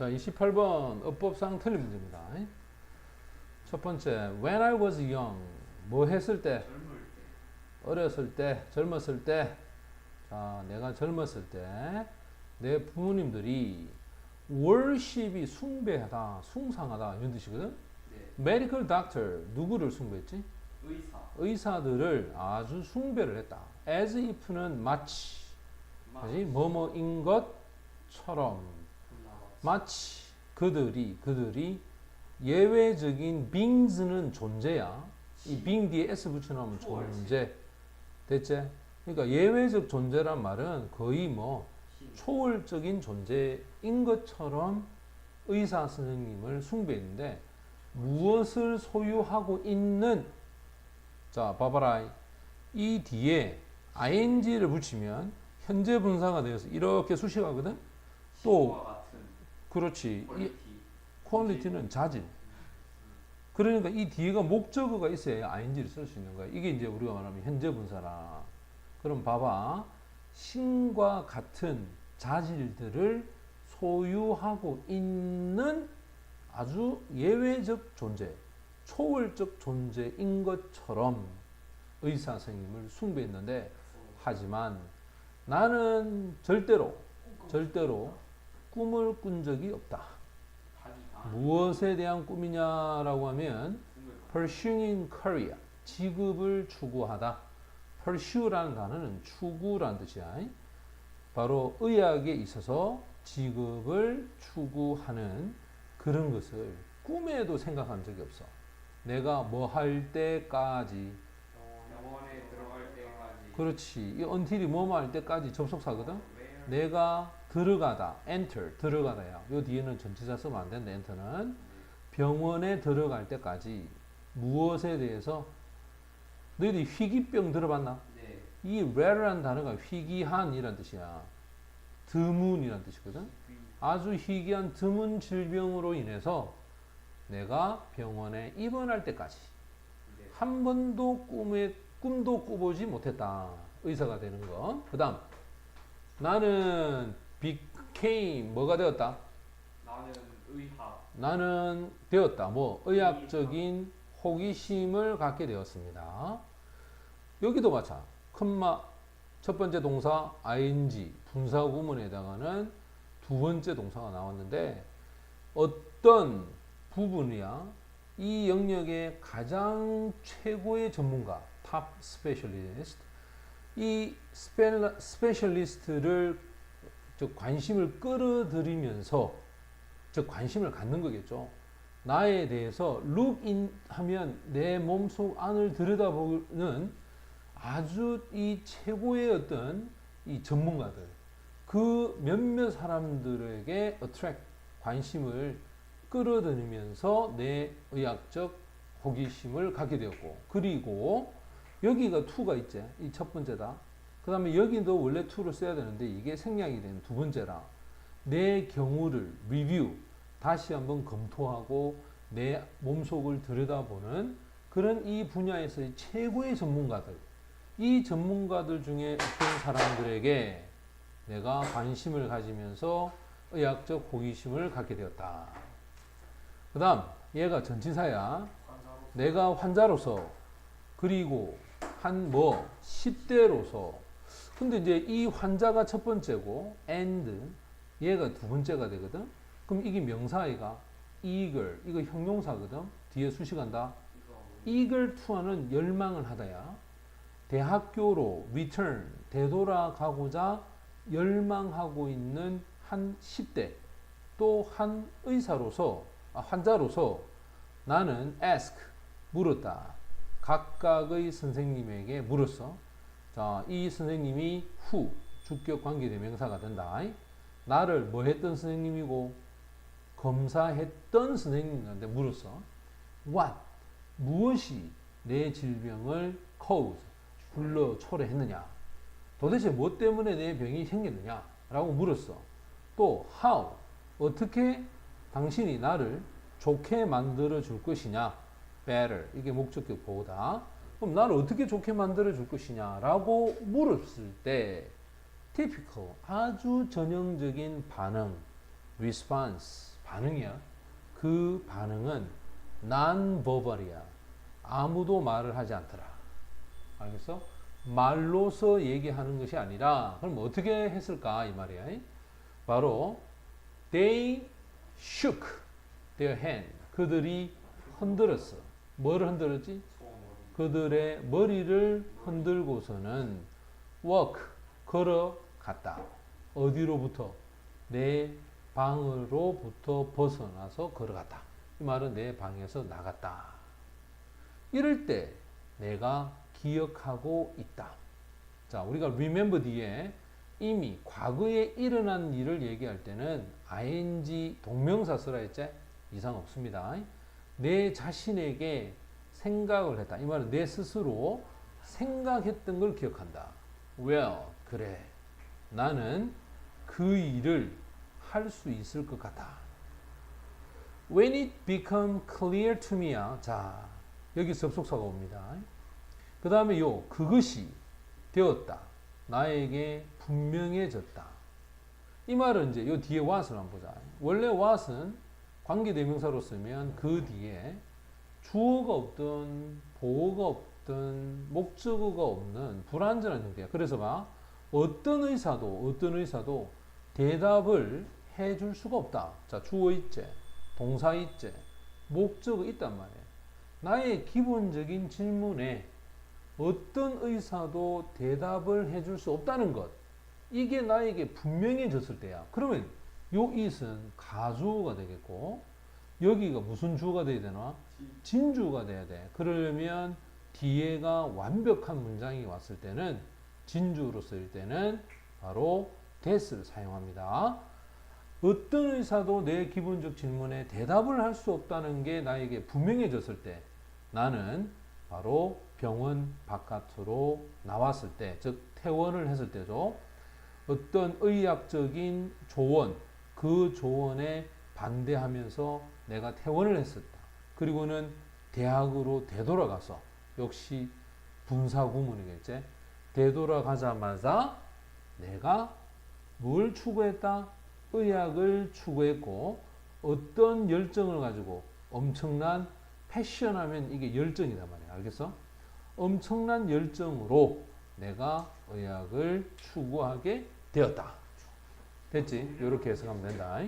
자, 28번 어법상 틀린 문제입니다. 첫 번째, when I was young, 뭐 했을 때, 어렸을 때, 젊었을 때, 자, 내가 젊었을 때, 내 부모님들이 worship이 숭배하다, 숭상하다 이런 뜻이거든. 네. medical doctor 누구를 숭배했지? 의사 의사들을 아주 숭배를 했다. as if는 마치, 마 그지? 뭐뭐인 것처럼 마치 그들이 그들이 예외적인 beings는 존재야. 이 being 뒤에 s 붙여놓으면 존재. 됐지? 그러니까 예외적 존재란 말은 거의 뭐 초월적인 존재인 것처럼 의사 선생님을 숭배했는데 무엇을 소유하고 있는 자 봐봐라 이 뒤에 ing를 붙이면 현재 분사가 되어서 이렇게 수식하거든 또 그렇지. 이 퀄리티 퀄리티는 자질. 그러니까 이 뒤에가 목적어가 있어야 ing를 쓸 수 있는 거야. 이게 이제 우리가 말하면 현재 분사라. 그럼 봐봐. 신과 같은 자질들을 소유하고 있는 아주 예외적 존재, 초월적 존재인 것처럼 의사 선생님을 숭배했는데 하지만 나는 절대로 절대로 꿈을 꾼 적이 없다. 무엇에 대한 꿈이냐라고 하면 pursuing career 직업을 추구하다. pursue라는 단어는 추구라는 뜻이야. 바로 의학에 있어서 직업을 추구하는 그런 것을 꿈에도 생각한 적이 없어. 내가 뭐 할 때까지 병원에 들어갈 때까지 그렇지. 이 until이 뭐뭐 할 때까지 접속사거든. Where 내가 들어가다 enter 들어가다야. 요 뒤에는 전치사 쓰면 안 되는데 enter는 병원에 들어갈 때까지 무엇에 대해서 너희들이 희귀병 들어봤나? 네 이 rare라는 단어가 희귀한이란 뜻이야. 드문이란 뜻이거든. 아주 희귀한 드문 질병으로 인해서 내가 병원에 입원할 때까지 네. 한 번도 꿈에 꿈도 꾸보지 못했다. 의사가 되는 거. 그다음 나는 became 뭐가 되었다? 나는 의학 나는 되었다. 뭐 의학적인 호기심을 갖게 되었습니다. 여기도 마찬. 컴마 첫 번째 동사 ing 분사 구문에다가는 두 번째 동사가 나왔는데 어떤 부분이야 이 영역의 가장 최고의 전문가 탑 스페셜리스트 이 스페- 스페셜리스트를 즉 관심을 끌어들이면서 즉 관심을 갖는 거겠죠. 나에 대해서 룩인 하면 내 몸속 안을 들여다보는 아주 이 최고의 어떤 이 전문가들 그 몇몇 사람들에게 attract 관심을 끌어들이면서 내 의학적 호기심을 갖게 되었고 그리고 여기가 투가 있지 이 첫 번째다 그 다음에 여기도 원래 투를 써야 되는데 이게 생략이 되는 두 번째라 내 경우를 리뷰 다시 한번 검토하고 내 몸속을 들여다보는 그런 이 분야에서의 최고의 전문가들 이 전문가들 중에 어떤 사람들에게 내가 관심을 가지면서 의학적 호기심을 갖게 되었다. 그 다음 얘가 전치사야. 내가 환자로서 그리고 한 뭐 10대로서 근데 이제 이 환자가 첫 번째고 and 얘가 두 번째가 되거든? 그럼 이게 명사이가 eager 이거 형용사거든? 뒤에 수식한다. eager to하는 열망을 하다야. 대학교로 return 되돌아가고자 열망하고 있는 한 10대 또 한 의사로서 아, 환자로서 나는 ask 물었다. 각각의 선생님에게 물었어 자 이 선생님이 who 주격 관계대명사가 된다. 나를 뭐 했던 선생님이고 검사했던 선생님한테 물었어. What? 무엇이 내 질병을 cause 불러 초래했느냐? 도대체 뭐 때문에 내 병이 생겼느냐? 라고 물었어. 또 how? 어떻게 당신이 나를 좋게 만들어 줄 것이냐? Better. 이게 목적격 보호다 그럼 나를 어떻게 좋게 만들어 줄 것이냐 라고 물었을 때 typical 아주 전형적인 반응 response 반응이야. 그 반응은 non-verbal이야. 아무도 말을 하지 않더라. 알겠어? 말로서 얘기하는 것이 아니라 그럼 어떻게 했을까 이 말이야. 바로 they shook their hand. 그들이 흔들었어. 뭐를 흔들었지? 그들의 머리를 흔들고서는 walk 걸어갔다. 어디로부터? 내 방으로부터 벗어나서 걸어갔다. 이 말은 내 방에서 나갔다. 이럴 때 내가 기억하고 있다. 자, 우리가 remember 뒤에 이미 과거에 일어난 일을 얘기할 때는 ing 동명사 쓰라 했지? 이상 없습니다. 내 자신에게 생각을 했다. 이 말은 내 스스로 생각했던 걸 기억한다. Well, 그래. 나는 그 일을 할 수 있을 것 같아. When it become clear to me야. 자, 여기 접속사가 옵니다. 그 다음에 요, 그것이 되었다. 나에게 분명해졌다. 이 말은 이제 요 뒤에 what을 한번 보자. 원래 what은 관계대명사로 쓰면 그 뒤에 주어가 없든 보어가 없든 목적어가 없는 불완전한 형태야. 그래서 봐. 어떤 의사도 어떤 의사도 대답을 해줄 수가 없다. 자, 주어 있지, 동사 있지, 목적어 있단 말이야. 나의 기본적인 질문에 어떤 의사도 대답을 해줄 수 없다는 것. 이게 나에게 분명해졌을 때야. 그러면 요 it은 가주어가 되겠고 여기가 무슨 주어가 돼야 되나? 진주가 돼야 돼. 그러려면 뒤에가 완벽한 문장이 왔을 때는 진주로 쓸 때는 바로 that을 사용합니다. 어떤 의사도 내 기본적 질문에 대답을 할 수 없다는 게 나에게 분명해졌을 때 나는 바로 병원 바깥으로 나왔을 때, 즉 퇴원을 했을 때죠. 어떤 의학적인 조언, 그 조언에 반대하면서 내가 퇴원을 했었다. 그리고는 대학으로 되돌아가서 역시 분사 구문이겠지. 되돌아가자마자 내가 뭘 추구했다? 의학을 추구했고 어떤 열정을 가지고 엄청난 패션하면 이게 열정이단 말이야. 알겠어? 엄청난 열정으로 내가 의학을 추구하게 되었다. 됐지? 이렇게 해석하면 된다.